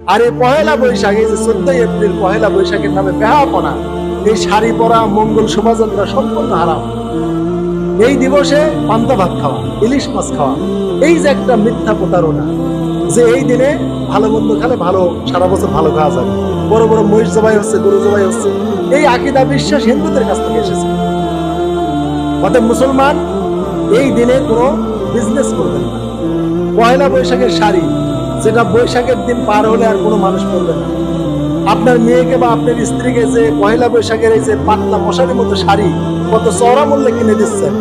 আর এই পহেলা বৈশাখ, এই যে চোদ্দই এপ্রিল পহেলা বৈশাখের নামে বেহাপনা এই শাড়ি পরা মঙ্গল শোভাযাত্রা সম্পূর্ণ হারাম। এই দিবসে পান্তা ভাত খাওয়া, ইলিশ মাছ খাওয়া, এই যে একটা মিথ্যা প্রতারণা, যে এই দিনে ভালো মন্দ খেলে ভালো, সারা বছর ভালো খাওয়া যাবে। বড় বড় মহিষ জবাই হচ্ছে, গরু জবাই হচ্ছে, এই আকিদা বিশ্বাস হিন্দুদের কাছ থেকে এসেছে। অতএব মুসলমান এই দিনে কোনো বিজনেস করবেন না। পয়লা বৈশাখের শাড়ি যেটা বৈশাখের দিন পার হলে আর কোনো মানুষ পরবে না। আপনার মেয়েকে বা আপনার স্ত্রীকে যে পয়লা বৈশাখের এই যে পাতলা মশারির মতো শাড়ি, কত চওড়া মূল্যে কিনে দিচ্ছেন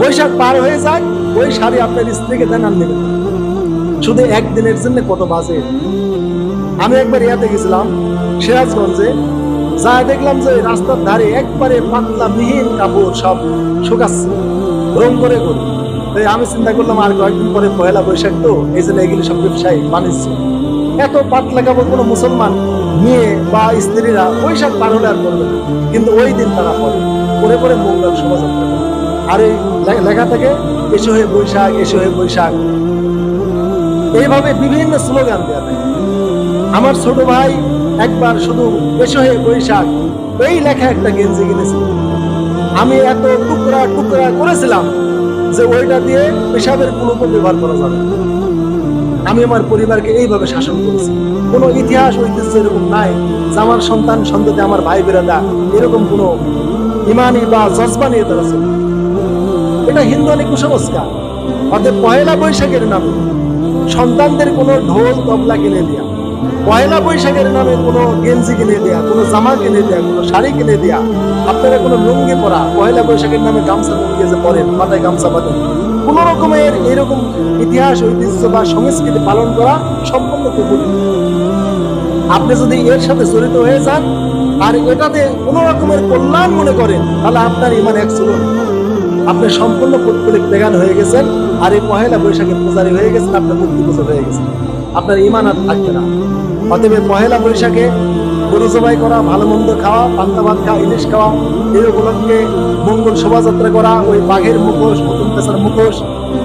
বৈশাখ পার হয়ে যায় ওই শাড়ি আপনার স্ত্রীকে দেন আর নেবেন। শুধু একদিনের জন্য কত বাজে। আমি একবার ইয়াতে গেছিলাম, সিরাজগঞ্জে। যা দেখলাম যে রাস্তার ধারে একবারে পাতলা মিহিন কাপড় সব শুকাচ্ছে। রং করে করে। তাই আমি চিন্তা করলাম, আর কয়েকদিন পরে পয়লা বৈশাখ তো? এই জন্য এগুলি সব ব্যবসায়ী বানিয়েছে এত পাতলা কাপড় কোনো মুসলমান মেয়ে বা স্ত্রীরা বৈশাখ পার হলে আর করবে কিন্তু ওই দিন তারা পরে পরে পরে মঙ্গল শোভাযাত্রা আর এই লেখা থাকে, এসো হয়ে বৈশাখ, এসো হয়ে বৈশাখ। এইভাবে বিভিন্ন স্লোগান দেওয়া থাকে। আমার ছোট ভাই একবার শুধু, এসো হয়ে বৈশাখ। এই লেখা একটা গেঞ্জি কিনেছিল আমি এত টুকরা টুকরা করেছিলাম যে ওইটা দিয়ে পেশাবের কুলুপও ব্যবহার করা যাবে আমি আমার পরিবারকে এইভাবে শাসন করেছি। কোনো ইতিহাস, ঐতিহ্য এরকম নাই। যে আমার সন্তান সন্ততি আমার ভাই বেরাদা এরকম কোনো ইমানি বা জজবা নিয়ে তারা চলে। এটা হিন্দু অনেক কুসংস্কার। অর্থাৎ পয়লা বৈশাখের নামে সন্তানদের কোনো ঢোল, তবলা কিনে দেয়া। পয়লা বৈশাখের নামে কোনো গেঞ্জি কিনে দেয়া, কোনো জামা কিনে দেয়া, কোনো শাড়ি কিনে দেয়া, আপনারা কোনো লুঙ্গি পরা পয়লা বৈশাখের নামে গামছা লুঙ্গি যে পরেন, মাথায় গামছা বাঁধেন, কোন রকমের এরকম ইতিহাস, ঐতিহ্য বা সংস্কৃতি পালন করা সম্পূর্ণ কুকুর আপনি যদি এর সাথে জড়িত হয়ে যান আর এটাতে কোন রকমের কল্যাণ মনে করেন, তাহলে আপনার ইমান এক চলুন আপনি সম্পূর্ণ পত্তলিক বেগান হয়ে গেছেন আর এই পহেলা বৈশাখের পূজারী হয়ে গেছেন, আপনার মূর্তি পুজো হয়ে গেছে। আপনার ইমান আর থাকবে না। অতএব পহেলা বৈশাখে গরু জবাই করা, ভালো মন্দ খাওয়া, পান্তা ভাত খাওয়া, ইলিশ খাওয়া, এই উপলক্ষে মঙ্গল শোভাযাত্রা করা, ওই বাঘের মুখোশ, নতুন পেশার মুখোশ,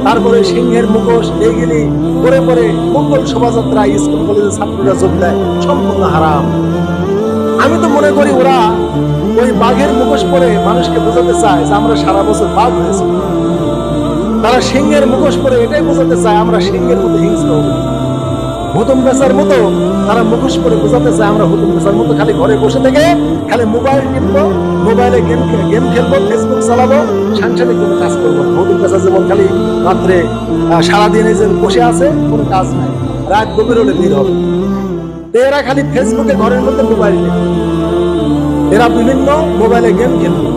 তারপরে সিংহের মুখোশ, এইগুলি করে পরে মঙ্গল শোভাযাত্রা স্কুল কলেজের ছাত্ররা যোগ দেয়, সম্পূর্ণ হারাম। আমি তো মনে করি ওরা ওই বাঘের মুখোশ পরে মানুষকে বোঝাতে চায় যে আমরা সারা বছর বাঘ হয়েছি। তারা সিংহের মুখোশ পরে এটাই বোঝাতে চায়, আমরা সিংহের মতো হিংস্র হব। হুতুম বেচার মতো তারা মুখোশ পরে বোঝাতে চায় আমরা হুতুম বেচার মতো খালি ঘরে বসে থেকে খালি মোবাইল কিনবো, মোবাইলে গেম গেম খেলব, ফেসবুক চালাবো, সাংসারিক কোনো কাজ করব। হুতুম বেচা যেমন খালি রাত্রে সারাদিনে যে বসে আছে, কোনো কাজ নাই। রাত গভীর হলে বের হবে। এরা খালি ফেসবুকে ঘরের মধ্যে মোবাইল এরা বিভিন্ন মোবাইলে গেম খেলবে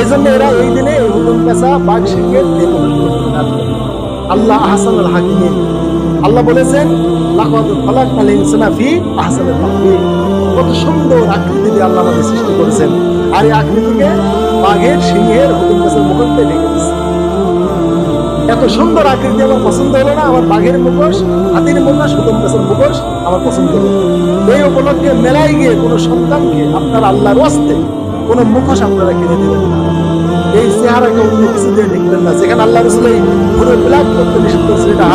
এই জন্য এরা এই দিনে হুতুম পেশা বাঘ এই করে। আল্লাহ আহসান আল হাকিমিন আল্লাহ বলেছেন কত সুন্দর আকৃতি দিয়ে আল্লাহ আমাদের সৃষ্টি করেছেন। আর এই আকৃতিকে বাঘের, সিংহের ঢেকে এত সুন্দর আকৃতি আমার পছন্দ হলো না, আমার বাঘের মুখোশ, হাতির মুখোশ মুখোশ আমার পছন্দ হলো এই উপলক্ষে মেলায় গিয়ে কোনো সন্তানকে আপনার আল্লাহর ওয়াস্তে কোনো মুখোশ আপনারা কিনে দেবেন এই চেহারাকে অন্য কিছু দিয়ে দেখবেন না। যেখানে আল্লাহ রসুল এই পুরো বিলাপ করতে নিষেধ করেছেন এটা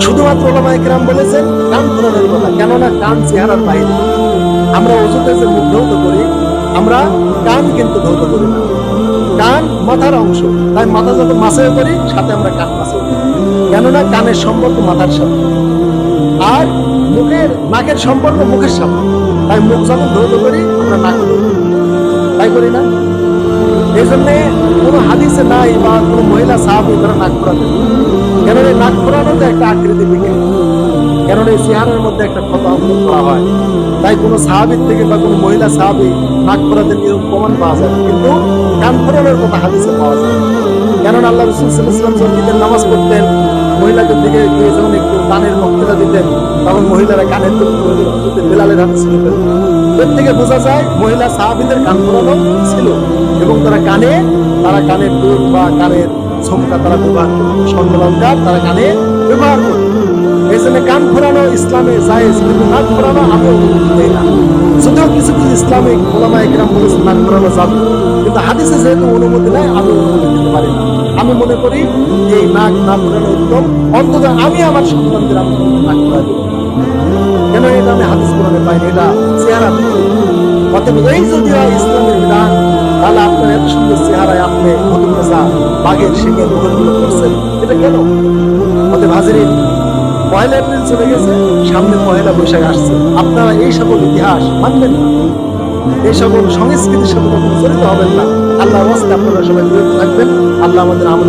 শুধুমাত্র বলেছেন কান খোলানোর কথা, কেননা কান চেহারার বাইরে আমরা অজুতে যে করি, আমরা কান কিন্তু ধৌত করি না। কান মাথার অংশ। তাই মাথা যখন মাছেও করি, সাথে আমরা কান মাছেও করি। কেননা কানের সম্পর্ক মাথার সাথে। আর মুখের, নাকের সম্পর্ক মুখের সাথে তাই মুখ যখন ধৌত করি, আমরা নাক তাই করি না? এই জন্য কোনো হাদিসে নাই বা কোনো মহিলা সাহাবি তারা নাক ফোরাতে কেন এই নাক ফোরানোতে একটা আকৃতি বিক্রি কেননা এই চেহারার মধ্যে একটা ক্ষত করা হয়। তাই কোনো সাহাবির থেকে বা কোনো মহিলা সাহাবি নাক ফোরাতে নিয়ম প্রমাণ পাওয়া যায় কিন্তু কান ফোরানোর কথা হাদিসে পাওয়া যায়। না। কেননা আল্লাহ রসুল সাল্লাম যখন ঈদের নামাজ পড়তেন মহিলাদের দিকে যখন একটু কানের বক্তৃতা দিতেন, তখন মহিলারা কানের বেলালের হাতে ছিল এর থেকে বোঝা যায়, মহিলা সাহাবিদের কান ফোরানো ছিল এবং তারা কানে, তারা কানের দুল বা কানের ঝুমকা তারা ব্যবহার স্বর্ণলঙ্কার তারা কানে ব্যবহার করত। এই জন্য কান ফোরানো ইসলামে জায়েজ, কিন্তু নাক ফোরানো আমি অনুমতি না। ইসলামিক ওলামা একরাম বলেছে, নাক ঘোরানো যাবে, কিন্তু হাদিসে যেহেতু অনুমতি নেই আমি অনুমতি দিতে পারি না আমি মনে করি এই নাক না ঘোরানো উত্তম। অন্তত আমি আমার সন্তানদের আমি নাক দিব কেন এটা আমি হাদিস কোরআনে পাইনি এটা চেহারা। অতএব এই যদি হয় ইসলামের বিধান, তাহলে আপনার এত সুন্দর চেহারায় আপনি নেশা বাঘের শিঙের মুখগুলো করছেন। এটা কেন? অতএব হাজিরিন পয়লা এপ্রিল চলে গেছে, সামনে পয়লা বৈশাখ আসছে। আপনারা এই সকল ইতিহাস মানবেন না। এই সকল সংস্কৃতির সাথে কখনো জড়িত হবেন না। আল্লাহ আপনারা সবাই থাকবেন। আল্লাহ আমাদের আমল